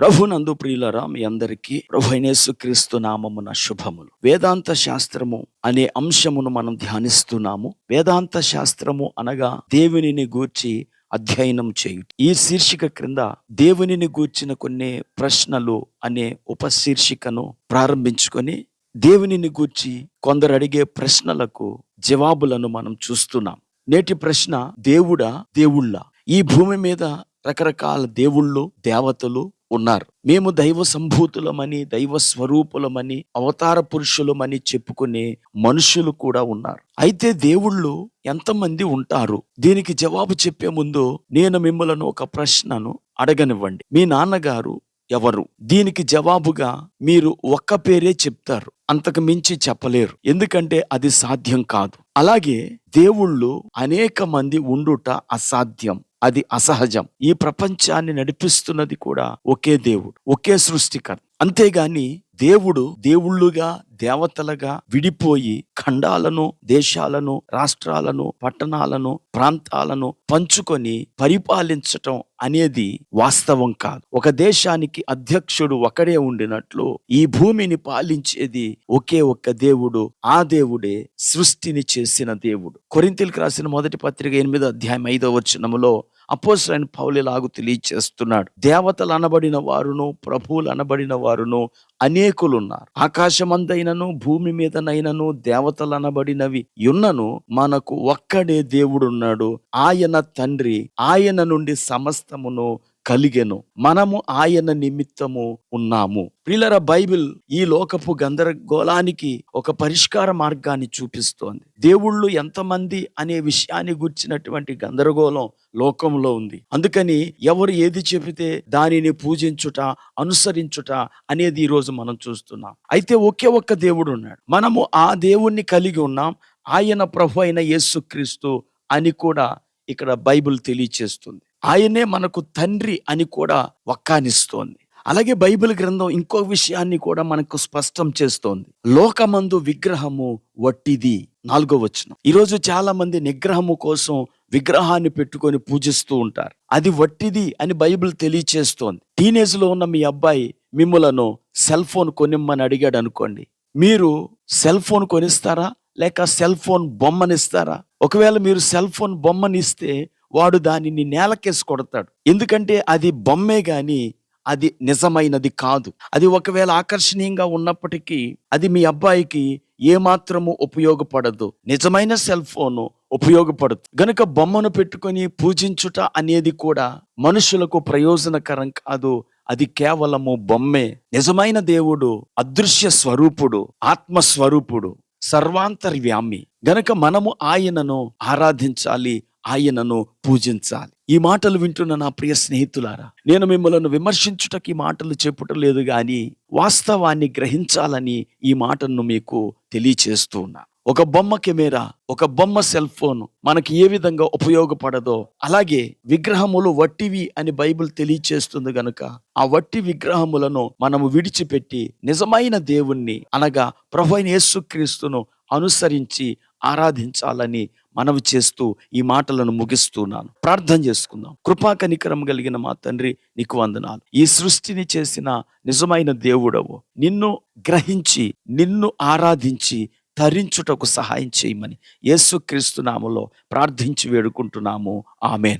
ప్రభునందు ప్రియులరా మీ అందరికీ ప్రభు క్రీస్తు నామమున శుభములు. వేదాంత శాస్త్రము అనే అంశమును మనం ధ్యానిస్తున్నాము. వేదాంత శాస్త్రము అనగా దేవునిని గూర్చి అధ్యయనం చేయు ఈ శీర్షిక క్రింద దేవునిని గూర్చిన కొన్ని ప్రశ్నలు అనే ఉపశీర్షికను ప్రారంభించుకొని దేవునిని గూర్చి కొందరు అడిగే ప్రశ్నలకు జవాబులను మనం చూస్తున్నాం. నేటి ప్రశ్న దేవుడా దేవుళ్ళ? ఈ భూమి మీద రకరకాల దేవుళ్ళు దేవతలు ఉన్నారు. మేము దైవ సంభూతులమని దైవ స్వరూపులమని అవతార పురుషులమని చెప్పుకునే మనుషులు కూడా ఉన్నారు. అయితే దేవుళ్ళు ఎంతమంది ఉంటారు? దీనికి జవాబు చెప్పే ముందు నేను మిమ్మలను ఒక ప్రశ్నను అడగనివ్వండి. మీ నాన్నగారు ఎవరు? దీనికి జవాబుగా మీరు ఒక్క పేరే చెప్తారు. అంతకు మించి చెప్పలేరు. ఎందుకంటే అది సాధ్యం కాదు. అలాగే దేవుళ్ళు అనేక మంది ఉండుట అసాధ్యం. అది అసహజం. ఈ ప్రపంచాన్ని నడిపిస్తున్నది కూడా ఒకే దేవుడు ఒకే సృష్టికర్త. అంతేగాని దేవుడు దేవుళ్ళుగా దేవతలుగా విడిపోయి ఖండాలను దేశాలను రాష్ట్రాలను పట్టణాలను ప్రాంతాలను పంచుకొని పరిపాలించటం అనేది వాస్తవం కాదు. ఒక దేశానికి అధ్యక్షుడు ఒకడే ఉండినట్లు ఈ భూమిని పాలించేది ఒకే ఒక్క దేవుడు ఆ దేవుడే సృష్టిని చేసిన దేవుడు. కొరింతలకు రాసిన మొదటి పత్రిక ఎనిమిదో అధ్యాయం ఐదో వచనములో అపోసరైన పౌలిలాగు తెలియచేస్తున్నాడు. దేవతలు అనబడిన వారును ప్రభువులు అనబడిన వారును అనేకులున్నారు. ఆకాశమందైనను భూమి మీదనైనను దేవతలు అనబడినవి యున్నను మనకు ఒక్కడే దేవుడున్నాడు. ఆయన తండ్రి ఆయన నుండి సమస్తమును కలిగెను. మనము ఆయన నిమిత్తము ఉన్నాము. ప్రిలర బైబిల్ ఈ లోకపు గందరగోళానికి ఒక పరిష్కార మార్గాన్ని చూపిస్తోంది. దేవుళ్ళు ఎంతమంది అనే విషయాన్ని గుర్చినటువంటి గందరగోళం లోకంలో ఉంది. అందుకని ఎవరు ఏది చెబితే దానిని పూజించుట అనుసరించుట అనేది ఈరోజు మనం చూస్తున్నాం. అయితే ఒకే ఒక్క దేవుడు ఉన్నాడు. మనము ఆ దేవుణ్ణి కలిగి ఉన్నాం. ఆయన ప్రభు అయిన యేసుక్రీస్తు అని కూడా ఇక్కడ బైబిల్ తెలియచేస్తుంది. ఆయనే మనకు తండ్రి అని కూడా వక్కానిస్తోంది. అలాగే బైబిల్ గ్రంథం ఇంకో విషయాన్ని కూడా మనకు స్పష్టం చేస్తోంది. లోకమందు విగ్రహము వట్టిది. నాలుగో వచనం. ఈరోజు చాలా మంది నిగ్రహము కోసం విగ్రహాన్ని పెట్టుకొని పూజిస్తూ ఉంటారు. అది వట్టిది అని బైబిల్ తెలియచేస్తోంది. టీనేజ్లో ఉన్న మీ అబ్బాయి మిమ్మలను సెల్ ఫోన్ కొనిమ్మని అడిగాడు అనుకోండి. మీరు సెల్ ఫోన్ కొనిస్తారా? లేక సెల్ ఫోన్ బొమ్మనిస్తారా? ఒకవేళ మీరు సెల్ ఫోన్ బొమ్మనిస్తే వాడు దానిని నేలకేసి కొడతాడు. ఎందుకంటే అది బొమ్మే గాని అది నిజమైనది కాదు. అది ఒకవేళ ఆకర్షణీయంగా ఉన్నప్పటికీ అది మీ అబ్బాయికి ఏమాత్రము ఉపయోగపడదు. నిజమైన సెల్ ఫోను ఉపయోగపడదు గనుక బొమ్మను పెట్టుకొని పూజించుట అనేది కూడా మనుషులకు ప్రయోజనకరం కాదు. అది కేవలము బొమ్మే. నిజమైన దేవుడు అదృశ్య స్వరూపుడు ఆత్మ స్వరూపుడు సర్వాంతర్వ్యామి. గనక మనము ఆయనను ఆరాధించాలి. ఆయనను పూజించాలి. ఈ మాటలు వింటున్న నా ప్రియ స్నేహితులారా నేను మిమ్మల్ని విమర్శించుటకి ఈ మాటలు చెప్పుట లేదు గాని వాస్తవాన్ని గ్రహించాలని ఈ మాటను మీకు తెలియచేస్తూ ఉన్నా. ఒక బొమ్మ కెమెరా ఒక బొమ్మ సెల్ ఫోన్ మనకి ఏ విధంగా ఉపయోగపడదో అలాగే విగ్రహములు వట్టివి అని బైబిల్ తెలియచేస్తుంది గనుక ఆ వట్టి విగ్రహములను మనము విడిచిపెట్టి నిజమైన దేవుణ్ణి అనగా ప్రభు అయిన యేసుక్రీస్తును అనుసరించి ఆరాధించాలని మనవి చేస్తూ ఈ మాటలను ముగిస్తున్నాను. ప్రార్థన చేసుకుందాం. కృపా కనికరం కలిగిన మా తండ్రి నీకు వందనాలు. ఈ సృష్టిని చేసిన నిజమైన దేవుడవు. నిన్ను గ్రహించి నిన్ను ఆరాధించి తరించుటకు సహాయం చేయమని యేసుక్రీస్తు నామలో ప్రార్థించి వేడుకుంటున్నాము. ఆమెన్.